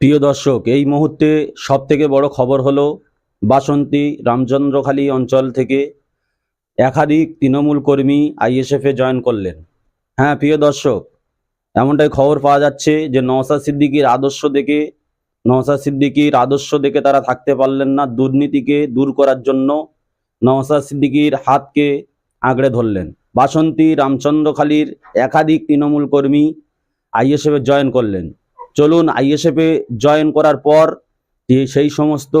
প্রিয় দর্শক, এই মুহূর্তে সব থেকে বড় খবর হলো বাসন্তী রামচন্দ্রখালী অঞ্চল থেকে একাধিক তৃণমূল কর্মী আইএসএফে জয়েন করলেন। হ্যাঁ প্রিয় দর্শক, এমনটাই খবর পাওয়া যাচ্ছে যে নওসাদ সিদ্দিকীর আদর্শ দেখে নওসাদ সিদ্দিকীর আদর্শ দেখে তারা থাকতে পারলেন না, দুর্নীতিকে দূর করার জন্য নওসাদ সিদ্দিকীর হাতকে আঁকড়ে ধরলেন। বাসন্তী রামচন্দ্রখালীর একাধিক তৃণমূল কর্মী আইএসএফে জয়েন করলেন। চলুন আইএসএফে জয়েন করার পর সেই সমস্ত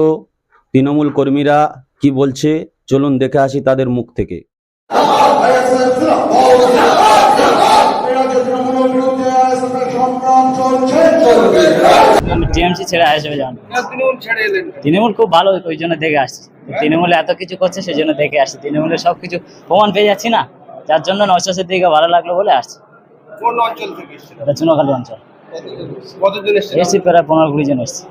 তৃণমূল কর্মীরা কি বলছে, চলুন দেখে আসি তাদের মুখ থেকে। টিএমসি ছেড়ে আসবে তৃণমূল তৃণমূল খুব ভালো, ওই জন্য দেখে আসছি। তৃণমূল এত কিছু করছে, সেই জন্য দেখে আসছি। তৃণমূলের সব কিছু প্রমাণ পেয়ে যাচ্ছি না। যার জন্য নৈশাসের দিকে ভালো লাগল বলে আসছি। অঞ্চল। এসেছেন? এসছি প্রায় পনেরো কুড়ি জন এসছি।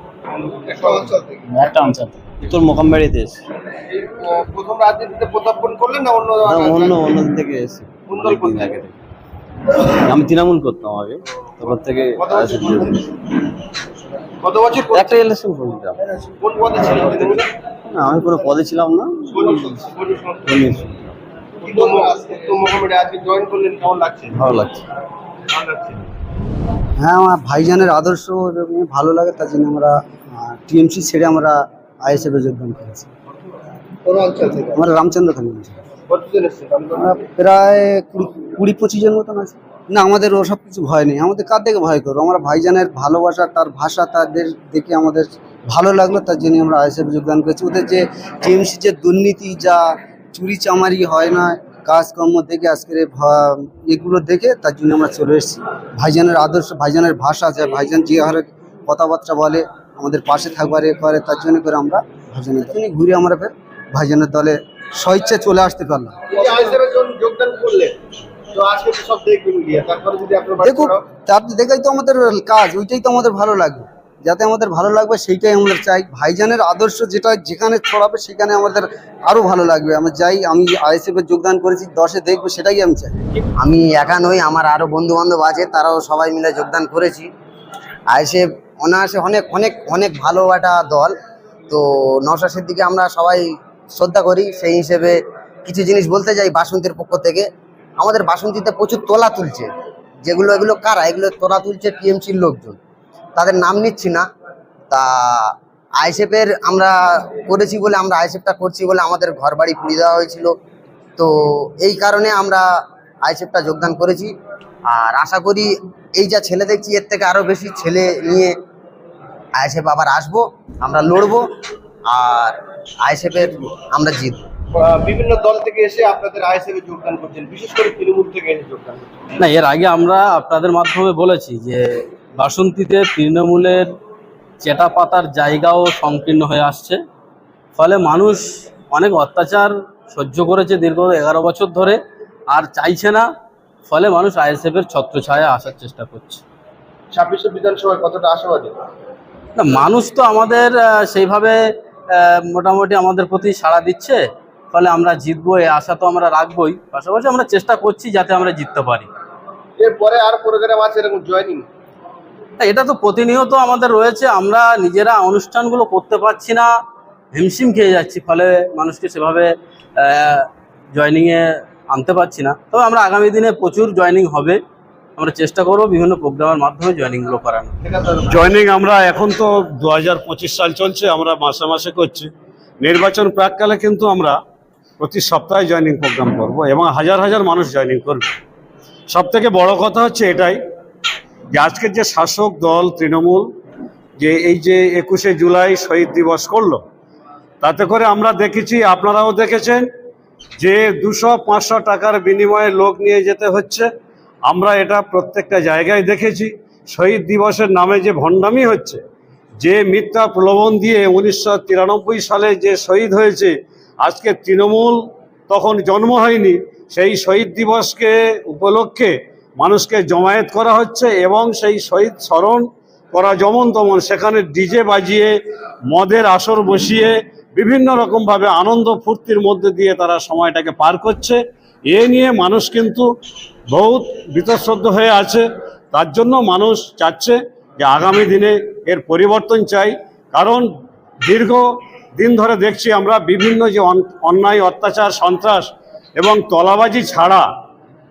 একটা অঞ্চল থেকে? একটা অঞ্চল থেকে। উত্তর মোকামবাড়িতে এসে এই, আহ, প্রথম রাজনীতিতে পদার্পণ করলেন না অন্য অন্য অন্য থেকে কোন আগে থেকে। আমি তৃণমূল করতাম আগে তারপর থেকে কত বছর রাজনীতি কত বছর করতেন? একটা ইলেকশন করতাম কোন পদে ছিলেন? তৃণমূলে? না আমি কোনো পদে ছিলাম না। কোন- কোন সং- উত্তম উত্তম মোহামেডে আজকে জয়েন করলেন কেমন লাগছে? ভালো লাগছে। ভালো লাগছে। হ্যাঁ আমার ভাইজানের আদর্শ ভালো লাগে তার জন্য আমরা টিএমসি ছেড়ে আমরা আইএসএফ যোগদান করেছি। থেকে? আমরা রামচন্দ্র আমরা প্রায় কুড়ি কুড়ি পঁচিশ জন মতন আছে। না আমাদের ওসব কিছু ভয় নেই। আমাদের কার থেকে ভয় করব? আমরা ভাইজানের ভালোবাসা তার ভাষা তাদের দেখে আমাদের ভালো লাগল তার জন্য আমরা আইএসএফ যোগদান করেছি। ওদের যে টিএমসি যে দুর্নীতি যা চুরি চামারি হয় না কাজকর্ম দেখে আজকের এগুলো দেখে তার জন্য আমরা চলে এসেছি। ভাইজানের আদর্শ ভাইজানের ভাষা যে ভাইজান যে হারে কথাবার্তা বলে আমাদের পাশে থাকবার এ করে তার জন্য করে আমরা ভাইজানের দলে ঘুরে আমরা ফের ভাইজানের দলে স্বইচ্ছা চলে আসতে পারলাম। দেখুন তার দেখাই তো আমাদের কাজ ওইটাই তো আমাদের ভালো লাগবে যাতে আমাদের ভালো লাগবে, সেইটাই আমরা চাই। ভাইজানের আদর্শ যেটা যেখানে ছড়াবে, সেখানে আমাদের আরও ভালো লাগবে। আমরা যাই, আমি আইএসএফ এর যোগদান করেছি, দশে দেখব, সেটাই আমি চাই। আমি একা নই, আমার আরও বন্ধু বান্ধব আছে, তারাও সবাই মিলে যোগদান করেছি। আইসে অনায়াসে অনেক অনেক অনেক ভালো একটা দল। তো নশাসের দিকে আমরা সবাই শ্রদ্ধা করি, সেই হিসেবে কিছু জিনিস বলতে যাই বাসন্তীর পক্ষ থেকে। আমাদের বাসন্তীতে প্রচুর তোলা তুলছে। যেগুলো, এগুলো কারা? এগুলো তোলা তুলছে টিএমসির লোকজন। তাদের নাম নিচ্ছি না। তা আইসেফের আমরা করেছি বলে আমরা আইসেফটা করছি বলে আমাদের ঘর বাড়ি পুড়িয়ে দেওয়া হয়েছিল। তো এই কারণে আমরা আইসেফটা যোগদান করেছি। আর আশা করি এই যা ছেলে দেখছি এর থেকে আরও বেশি ছেলে নিয়ে আইএসএফ আবার আসব। আমরা লড়বো আর আইএসএফের আমরা জিতবো। বিভিন্ন দল থেকে এসে আপনাদের আইএসএফ এ যোগদান করছেন। বিশেষ করে তৃণমূল থেকে এসে যোগদান করছেন। না এর আগে আমরা আপনাদের মাধ্যমে বলেছি যে বাসন্তীতে তৃণমূলের চেটা পাতার জায়গাও সংকীর্ণ হয়ে আসছে। ফলে মানুষ অনেক অত্যাচার সহ্য করেছে দীর্ঘ এগারো বছর ধরে আর চাইছে না। ফলে মানুষ আইএসএফের ছত্রছায়া আসার চেষ্টা করছে। ছাব্বিশে বিধানসভায় কতটা আশাবাদী? না মানুষ তো আমাদের সেইভাবে মোটামুটি আমাদের প্রতি সাড়া দিচ্ছে। ফলে আমরা জিতবো এই আশা তো আমরা রাখবোই। পাশাপাশি আমরা চেষ্টা করছি যাতে আমরা জিততে পারি। এরপরে আর প্রোগ্রাম আছে এরকম জয়নিং এটা তো প্রতিনিয়ত আমাদের রয়েছে। আমরা নিজেরা অনুষ্ঠানগুলো করতে পারছি না। হিমশিম খেয়ে যাচ্ছি, ফলে মানুষকে সেভাবে জয়নিংয়ে আনতে পারছি না। তবে আমরা আগামী দিনে প্রচুর জয়নিং হবে। আমরা চেষ্টা করব বিভিন্ন প্রোগ্রামের মাধ্যমে জয়নিংগুলো করানো জয়নিং আমরা এখন তো দু হাজার পঁচিশ সাল চলছে, আমরা মাসে মাসে করছি। নির্বাচন প্রাককালে কিন্তু আমরা প্রতি সপ্তাহে জয়নিং প্রোগ্রাম করব এবং হাজার হাজার মানুষ জয়নিং করবে। সব থেকে বড় কথা হচ্ছে এটাই যে আজকের যে শাসক দল তৃণমূল, যে এই যে একুশে জুলাই শহীদ দিবস করল, তাতে করে আমরা দেখেছি, আপনারাও দেখেছেন, যে দুশো পাঁচশো টাকার বিনিময়ে লোক নিয়ে যেতে হচ্ছে। আমরা এটা প্রত্যেকটা জায়গায় দেখেছি। শহীদ দিবসের নামে যে ভণ্ডামি হচ্ছে, যে মিথ্যা প্রলোভন দিয়ে উনিশশো তিরানব্বই সালে যে শহীদ হয়েছে, আজকে তৃণমূল তখন জন্ম হয়নি, সেই শহীদ দিবসকে উপলক্ষে মানুষকে জমায়েত করা হচ্ছে এবং সেই শহীদ স্মরণ করা যেমন তেমন সেখানে ডিজে বাজিয়ে, মদের আসর বসিয়ে, বিভিন্ন রকমভাবে আনন্দ ফুর্তির মধ্যে দিয়ে তারা সময়টাকে পার করছে। এ নিয়ে মানুষ কিন্তু বহুত বীতশ্রদ্ধ হয়ে আছে। তার জন্য মানুষ চাচ্ছে যে আগামী দিনে এর পরিবর্তন চাই। কারণ দীর্ঘ দিন ধরে দেখছি আমরা বিভিন্ন যে অন- অন্যায়, অত্যাচার, সন্ত্রাস এবং তলাবাজি ছাড়া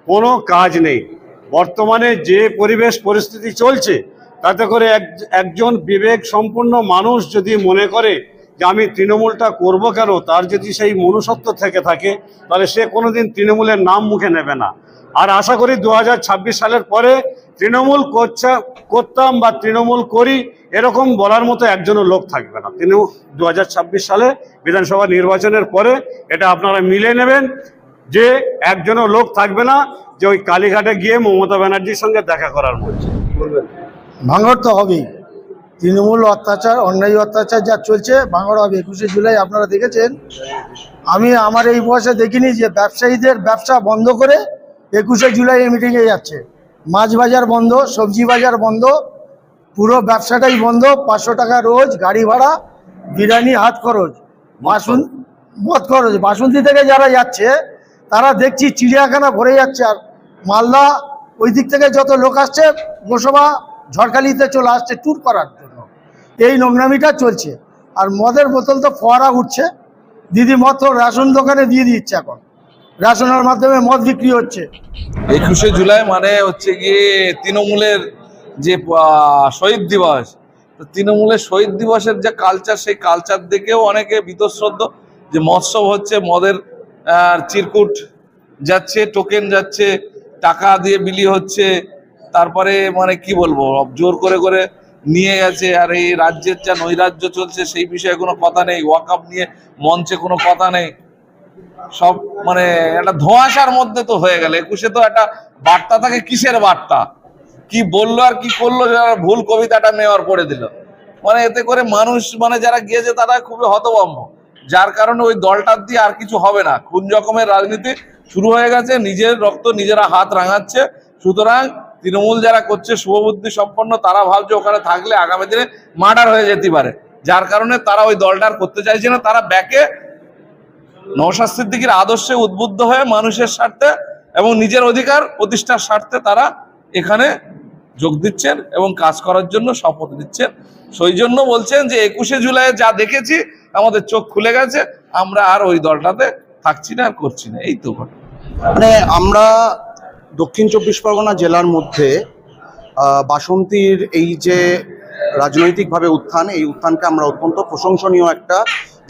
কোনো কাজ নেই। বর্তমানে যে পরিবেশ পরিস্থিতি চলছে, তাতে করে এক, একজন বিবেক সম্পন্ন মানুষ যদি মনে করে যে আমি তৃণমূলটা করব কেন, তার যদি সেই মনুষ্যত্ব থেকে থাকে, তাহলে সে কোনোদিন তৃণমূলের নাম মুখে নেবে না। আর আশা করি দু হাজার ছাব্বিশ সালের পরে তৃণমূল করছে, করতাম বা তৃণমূল করি, এরকম বলার মতো একজনও লোক থাকবে না। তিনি দু হাজার ছাব্বিশ সালে বিধানসভা নির্বাচনের পরে এটা আপনারা মিলে নেবেন যে একজনও লোক থাকবে না যে ওই কালীঘাটে গিয়ে মমতা ব্যানার্জির সঙ্গে দেখা করার মধ্যে ভাঙড় তো হবেই। তৃণমূল অত্যাচার, অন্যায় অত্যাচার যা চলছে, ভাঙড় হবে। একুশে জুলাই আপনারা দেখেছেন। আমি আমার এই বয়সে দেখিনি যে ব্যবসায়ীদের ব্যবসা বন্ধ করে একুশে জুলাই এই মিটিংয়ে যাচ্ছে। মাছ বাজার বন্ধ, সবজি বাজার বন্ধ, পুরো ব্যবসাটাই বন্ধ, পাঁচশো টাকা রোজ, গাড়ি ভাড়া, বিরিয়ানি হাত খরচ, বাসন মদ খরচ। বাসন্তী থেকে যারা যাচ্ছে, তারা দেখছি চিড়িয়াখানা ভরে যাচ্ছে আর মালদা ওই দিক থেকে যত লোক আসছে, গোসবা, ঝড়খালিতে চলে আসছে ট্যুর করার জন্য। এই নোংরামিটা চলছে। আর মদের বোতল তো ফোয়ারা উঠছে। দিদি মদ তো রেশন দোকানে দিয়ে দিচ্ছে এখন। রেশনের মাধ্যমে মদ বিক্রি হচ্ছে। একুশে জুলাই মানে হচ্ছে গিয়ে তৃণমূলের যে শহীদ দিবস, তো তৃণমূলের শহীদ দিবসের যে কালচার সেই কালচার দেখেও অনেকে বীতশ্রদ্ধ যে মৎসব হচ্ছে মদের চিরকুট যাচ্ছে টোকেন যাচ্ছে টাকা দিয়ে বিলি হচ্ছে, তারপরে মানে কি বলব জোর করে করে নিয়ে গেছে, আর এই রাজ্যের যা নৈরাজ্য চলছে সেই বিষয়ে কোনো কথা নেই ওয়াকআপ নিয়ে মঞ্চে কোনো কথা নেই। সব মানে একটা ধোঁয়াশার মধ্যে তো হয়ে গেল, একুশে তো একটা বার্তা থাকে, কিসের বার্তা? কি বলল আর কি করল যারা ভুল কবিতাটা নেওয়ার পড়ে দিল। মানে এতে করে মানুষ মানে যারা গিয়েছে তারা খুবই হতভম্ব। যার কারণে ওই দলটার দিয়ে আর কিছু হবে না। খুন রকমের রাজনীতি শুরু হয়ে গেছে, নিজের রক্ত নিজেরা হাত রাঙাচ্ছে। সুতরাং তৃণমূল যারা করছে, শুভবুদ্ধি সম্পন্ন, তারা ভাবছে ওখানে থাকলে আগামী দিনে মার্ডার হয়ে যেতে পারে। যার কারণে তারা ওই দলটার করতে চাইছে না, তারা ব্যাকে নৌশাদ সিদ্দিকির আদর্শে উদ্বুদ্ধ হয়ে মানুষের স্বার্থে এবং নিজের অধিকার প্রতিষ্ঠার স্বার্থে তারা এখানে যোগ দিচ্ছেন এবং কাজ করার জন্য শপথ নিচ্ছেন। সেই জন্য বলছেন যে, একুশে জুলাই যা দেখেছি, আমাদের চোখ খুলে গেছে। আমরা আর ওই দলটাতে থাকছি না আর করছি না, এই তো মানে আমরা দক্ষিণ চব্বিশ পরগনা জেলার মধ্যে বাসন্তীর এই যে রাজনৈতিকভাবে উত্থান, এই উত্থানকে আমরা অত্যন্ত প্রশংসনীয় একটা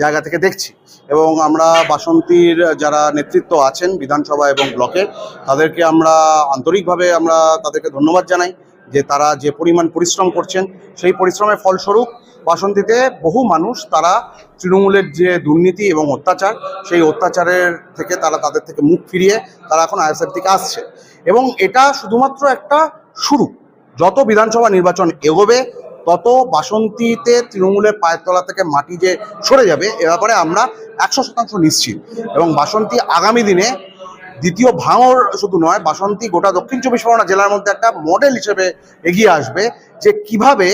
জায়গা থেকে দেখছি। এবং আমরা বাসন্তীর যারা নেতৃত্ব আছেন বিধানসভা এবং ব্লকের, তাদেরকে আমরা আন্তরিকভাবে আমরা তাদেরকে ধন্যবাদ জানাই। যে তারা যে পরিমাণ পরিশ্রম করছেন, সেই পরিশ্রমের ফলস্বরূপ বাসন্তীতে বহু মানুষ তারা তৃণমূলের যে দুর্নীতি এবং অত্যাচার, সেই অত্যাচারের থেকে তারা তাদের থেকে মুখ ফিরিয়ে তারা এখন আইএসএফ থেকে আসছে। এবং এটা শুধুমাত্র একটা শুরু। যত বিধানসভা নির্বাচন এগোবে, তত বাসন্তীতে তৃণমূলের পায়ের তলা থেকে মাটি যে সরে যাবে, এ ব্যাপারে আমরা একশো শতাংশ নিশ্চিত। এবং বাসন্তী আগামী দিনে দ্বিতীয় ভাঙর শুধু নয়, বাসন্তী গোটা দক্ষিণ চব্বিশ পরগনা জেলার মধ্যে একটা মডেল হিসেবে এগিয়ে আসবে যে কীভাবে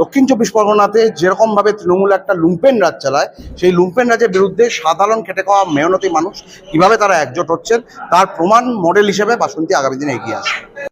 দক্ষিণ চব্বিশ পরগনাতে যেরকমভাবে তৃণমূল একটা লুম্পেন রাজ চালায়, সেই লুম্পেন রাজের বিরুদ্ধে সাধারণ খেটে খাওয়া মেহনতি মানুষ কীভাবে তারা একজোট হচ্ছেন, তার প্রমাণ মডেল হিসেবে বাসন্তী আগামী দিনে এগিয়ে আসবে।